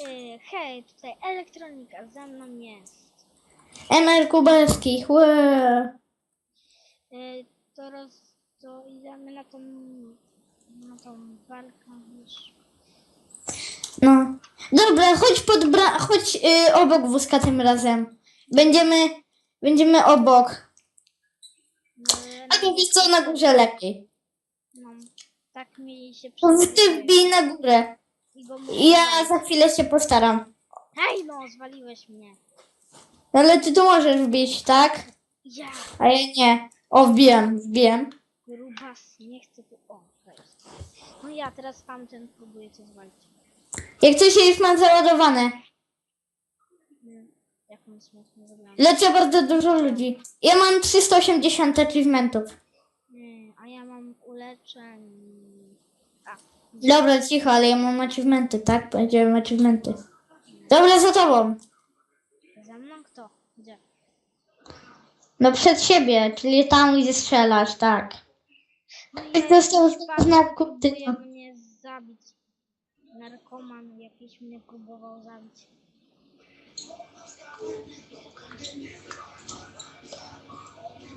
Y, hej, tutaj elektronika, za mną jest. MR Kuberski. Łe. Y, to roz... to idziemy na tą... na tą walkę już. No. Dobra, chodź pod bra... chodź y, obok wózka tym razem. Będziemy, będziemy obok. Y, A tu wiesz co, na górze lepiej. no, tak mi się Ty wbij na górę. Ja za chwilę się postaram. Hej no, zwaliłeś mnie. Ale ty tu możesz wbić, tak? Ja, A ja nie. O, wbiłem, wbiłem. grubas, nie chcę tu... O, to jest. No ja teraz tamten próbuję cię zwalić. Jak coś się już mam załadowane. Nie, Jak on smutno zabrałem. Lecie bardzo dużo ludzi. Ja mam 380 achievementów. Nie, a ja mam uleczeń. A, Dobra, cicho, ale ja mam achievementy, tak? Będziemy achievementy. Dobra, za tobą. za mną kto? Gdzie? No przed siebie, czyli tam gdzie strzelasz, tak. No Jak dostał jakiś znak pan kurtyna. próbuje mnie zabić. Narkoman jakiś mnie próbował zabić.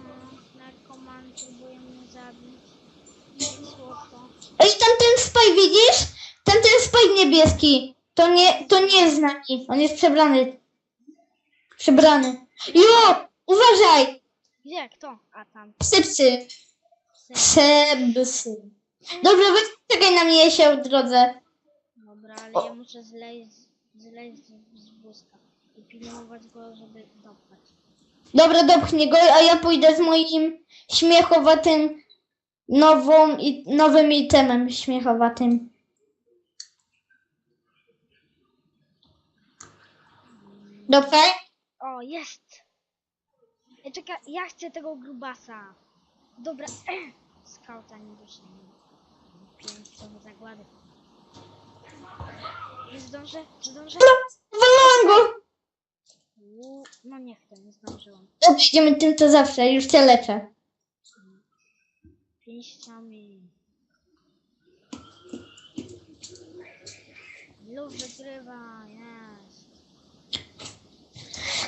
No, narkoman próbuje mnie zabić. Słodko. Ej, tamten spaj, widzisz? Tamten spaj niebieski. To nie, to nie jest z nami. On jest przebrany. Przebrany. Jo! Uważaj! Gdzie? Kto? A tam. Psy, psy. Psy. Sebsy. Dobra, weź czekaj na mnie się w drodze. Dobra, ale ja muszę zleźć, zleźć z wózka i pilnować go, żeby dopchać. Dobra, dopchnij go, a ja pójdę z moim śmiechowatym nową i nowym itemem śmiechowatym. Dobra? O, jest! Ej, czekaj, ja chcę tego grubasa. Dobra, skauta nie doszedł. Piękne zagłady. Nie zdążę, zdążę. Walnąłem go! Uuu, No nie chcę, nie zdążyłam. Dobrze, idziemy tym to zawsze, już cię leczę. Pięściami. Lub wygrywa, jest.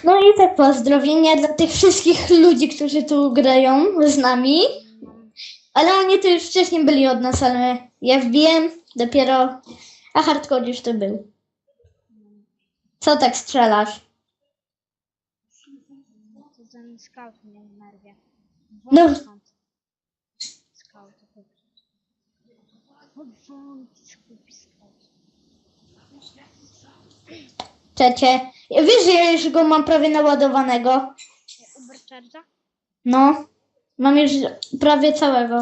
No i te pozdrowienia dla tych wszystkich ludzi, którzy tu grają z nami. Ale oni to już wcześniej byli od nas, ale ja wbiłem dopiero, a hardcore już to był. Co tak strzelasz? to ten mnie. No. Scout, chodź. Wąt, skupi scout. Czecie. Wiesz, że ja już go mam prawie naładowanego? E, Uber Charge'a? No. Mam już prawie całego.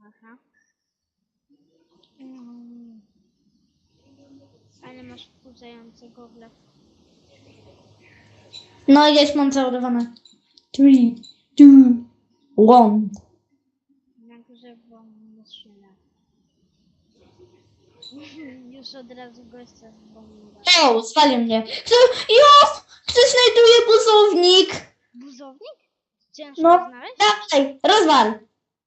Aha. Mm. Ale masz wkurzającego wlew. No i już mam załadowane. Three, two, one. Na górze bomba strzela. Już od razu gościa z bomba. O, zwalił mnie. Kto, jo! Kto znajduje buzownik? Buzownik? Ciężko No. znaleźć? Dawaj, rozwal.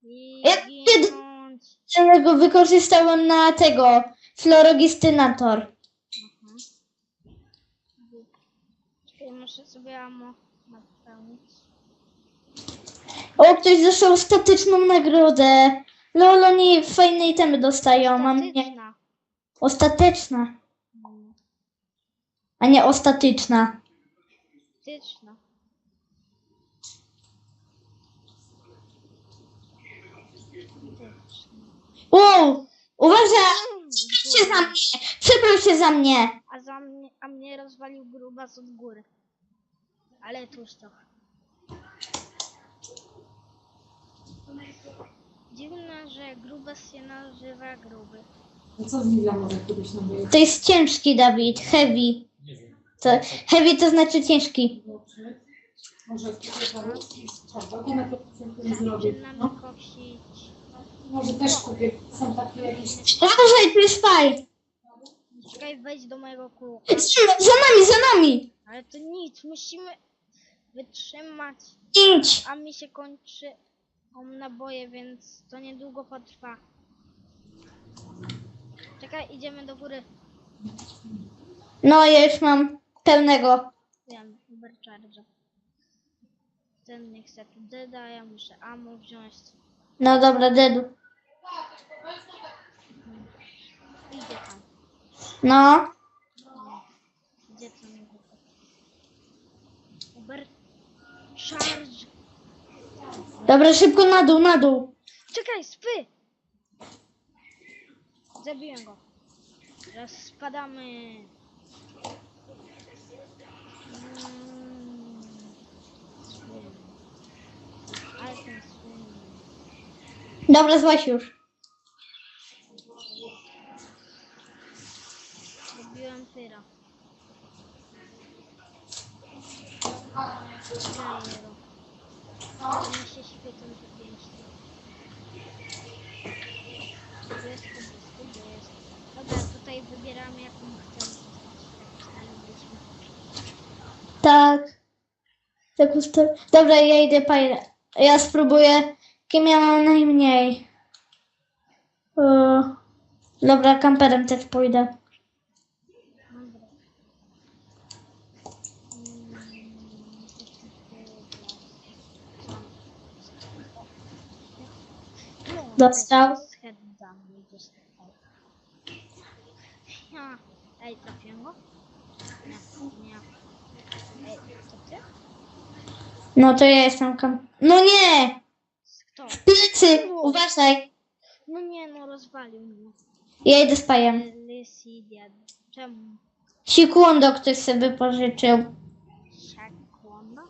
I Jak kiedy- ginąć. Ja go wykorzystałem na tego, florogistynator. Czekaj, muszę sobie napełnić. O, ktoś dostał statyczną nagrodę. Lolo, nie fajne itemy dostają, mam nie. Statyczna. Ostateczna, a nie. Wow, uważaj, Mm, przeproś się za mnie, przeproś się za mnie. A, za mnie, a mnie rozwalił grubas od góry. Ale tuż to. Dziwne, że grubas się nazywa gruby. A co z Lila może kiedyś nam wyjechać? To jest ciężki, Dawid, heavy. Nie wiem. To, heavy to znaczy ciężki. Dobrze. Może Mogę na to No. kosić. Może też kupię. Są takie jakieś... Uważaj, tu jest faj. Czekaj, wejdź do mojego kółka. Za, za nami, za nami. Ale to nic, musimy wytrzymać. Idź. A mi się kończy naboje, więc to niedługo potrwa. Czekaj, idziemy do góry. No, ja już mam pełnego. Wiem, Ubercharge. Ten nie chce tu deda, ja muszę ammo wziąć. No dobra, dedu. Idzie tam. No, Gdzie to nie Uber Charge. dobra, szybko na dół, na dół. Czekaj, spy! Zabiłem go. Teraz spadamy. Mm. Ale ten swim. Dobra, złaś już. Zrobiłem pyra. Zajero. One się świecą te pięści. Tu jest, tu jest, tu jest. Dobra, tutaj wybieramy jaką chcemy. Tak. Tak. Ustaw... Dobra, ja idę pajrę. Ja spróbuję, kim ja mam najmniej. O, dobra, kamperem też pójdę. Dostał. teraz head down i dostał. Ja. Ej, trafiłem go? Nie, nie. Ej, to ty? No to ja jestem kam... No nie! Kto? Plecy! Uważaj! No nie, no rozwalił mnie. Ja idę z pajem. Lysidia. Czemu? Sikundo ktoś sobie pożyczył. Siakłona?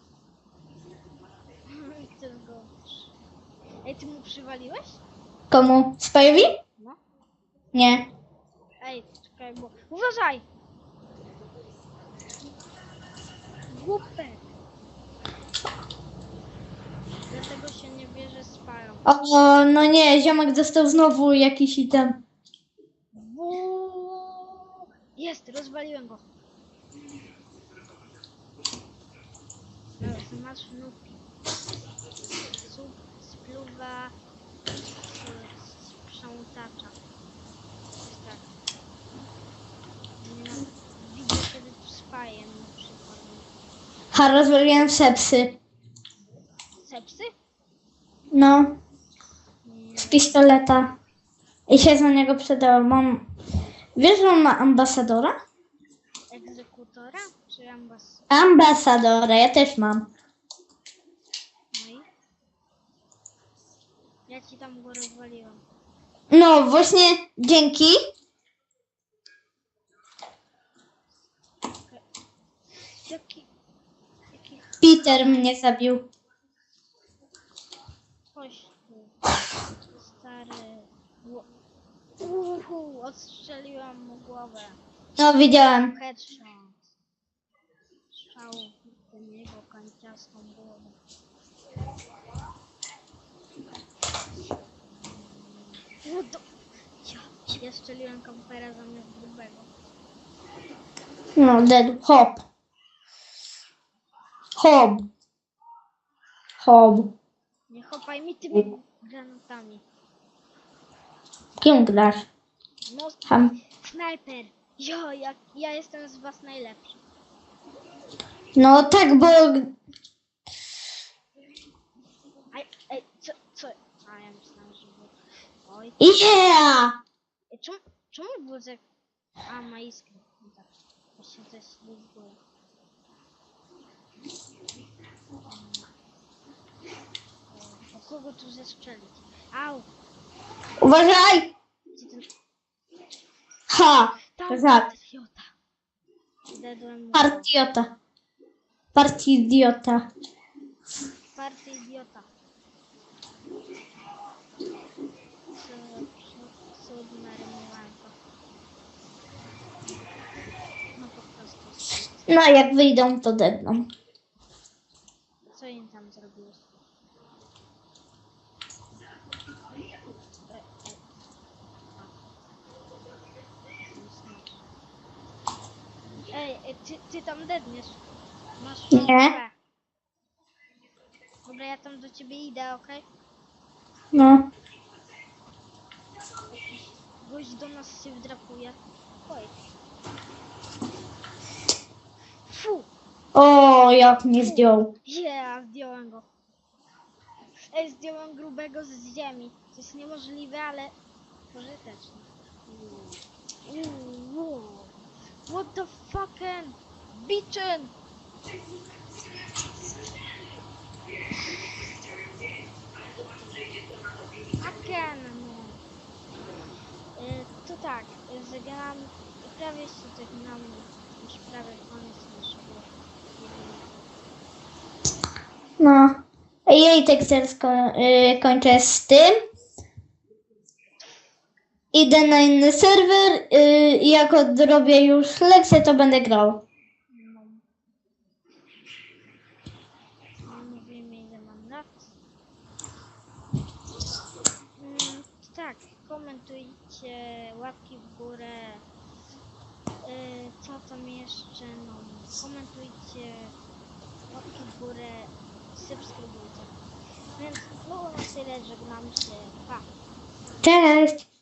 Ty gorsz. Ej, ty mu przywaliłeś? Komu? Spajowi? No. Nie. Ej, czekaj, bo... Uważaj! Głupek! Się nie bierze z parą. O, no nie, ziomek dostał znowu jakiś item. Jest, rozwaliłem go. Dobra, masz nóżki. Sup, spluwa, s- sprzątacza. Jest tak. Nie ma, widzę kiedy spaję na przykład. Ha, rozwaliłem. Sepsy? No, z pistoleta. I się za niego przydało. Mam... Wiesz, że on ma ambasadora? Egzekutora? Czy ambas... Ambasadora, ja też mam. No i? Ja ci tam go rozwaliłem. No, właśnie dzięki. Jaki... Jaki Peter mnie zabił. Chodź tu. Stary. Uhu, odstrzeliłam mu głowę. No, widziałem. Headshot. Strzał w tym jego kanciastą głowę. No to... Ja, ja strzeliłem kampera zamiast grubego. No, dead. Hop. Hop. Hop. Nie chopaj mi tymi granatami. Kim grasz? No, Ham. snajper. Jo, ja, ja jestem z was najlepszy. No tak, bo... Ej, ej, co, co? A, ja myślałam, że... było- Oj, Yeah! Ej, czemu, czemu wózek... A, ma iskrę. No tak. Właśnie coś. O kogo tu zestrzelić? Au! Uważaj! Gdzie ten... Ha! Tam, Zabił. idiota. Dedłem mu. Partiota. Partidiota. Party idiota. Cudna rymowanka. No po prostu. No, jak wyjdą, to dedną. Co im tam zrobiłeś? E, e. Ej, ej ty, ty dedniesz. Masz Nie. szopę. Dobra, ja tam do ciebie idę, okej? No. Gość do nas się wdrapuje. Oj. Fu! O, jak mnie zdjął. Yeah, zdjąłem go. Ej, zdjąłem grubego z ziemi. To jest niemożliwe, ale pożyteczne. Uuu, uuu. What the fucking Fucking no. Y, To tak, y, zagram prawie się żegnamy. Już prawie koniec naszego. No. Jej tekst sko- y, kończę z tym. Idę na inny serwer y, i jak odrobię już lekcję, to będę grał. No. Nie Mówimy ile mam lat. Mm, to tak, komentujcie, łapki w górę. Y, co tam jeszcze? No, komentujcie, łapki w górę, subskrybujcie. Więc było na tyle, żegnam się. Pa! Cześć!